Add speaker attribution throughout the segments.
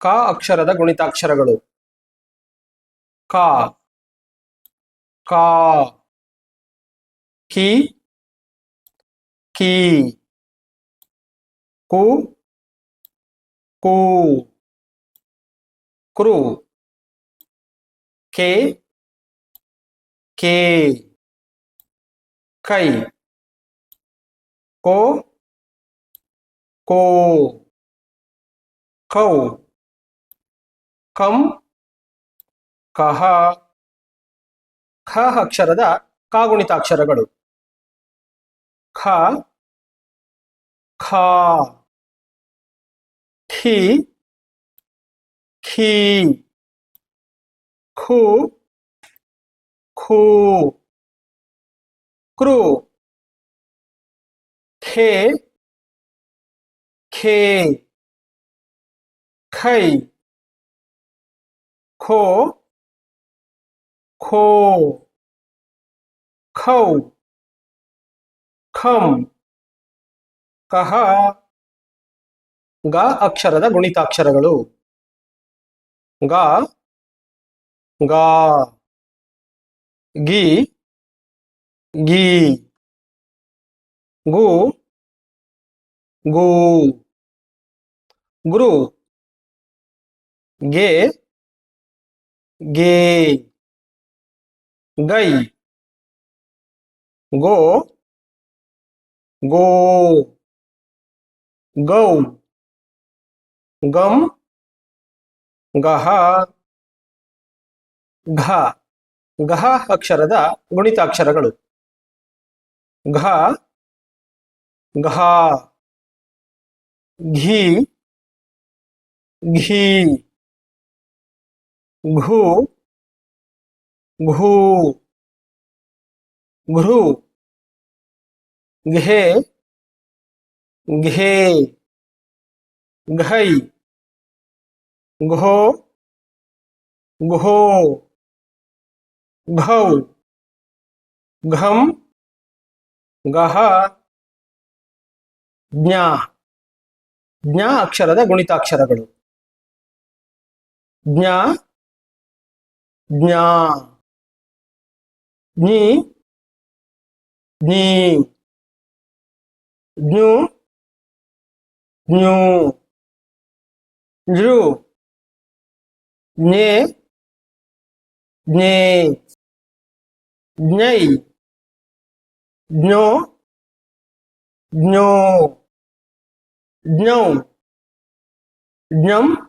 Speaker 1: ಕ ಅಕ್ಷರದ ಗುಣಿತಾಕ್ಷರಗಳು. ಕ. ಕಾ. ಕಿ. ಕಿ. ಕು. ಕು. ಕ್ರು ಕೆ. ಕೆ. ಕೈ. ಕೋ. ಕೋ. ಕೌ. ಕಂ ಕಹ ಖ ಅಕ್ಷರದ ಕಾಗುಣಿತಾಕ್ಷರಗಳು ಖ ಖ ಖಿ ಖಿ ಖು ಖು ಕ್ರು ಖೇ ಖೇ ಖೈ ಖೋ ಖೋ ಖೌ ಖಂ ಕಹ ಗ ಅಕ್ಷರದ ಗುಣಿತಾಕ್ಷರಗಳು. ಗ ಗ ಗಿ ಗಿ ಗು ಗು ಗುರು ಗೆ ಗೆ ಗೈ ಗೋ ಗೋ ಗೌ ಗಂ ಗಹ ಘ ಘ ಅಕ್ಷರದ ಗುಣಿತಾಕ್ಷರಗಳು. ಘ ಘ ಘೀ ಘಿ ಘು ಘೂ ಘೃ ಘೆ ಘೇ ಘೈ ಘೋ ಘೋ ಘೌ ಘಂ ಗಹ ಜ್ಞ ಜ್ಞ ಅಕ್ಷರದ ಗುಣಿತಾಕ್ಷರಗಳು ಜ್ಞ Dnia. Dni. Dni. nu, Dniu. Dru. ne, ne, Dniej. no, no, Dnią. Dniam.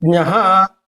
Speaker 1: Dniaha.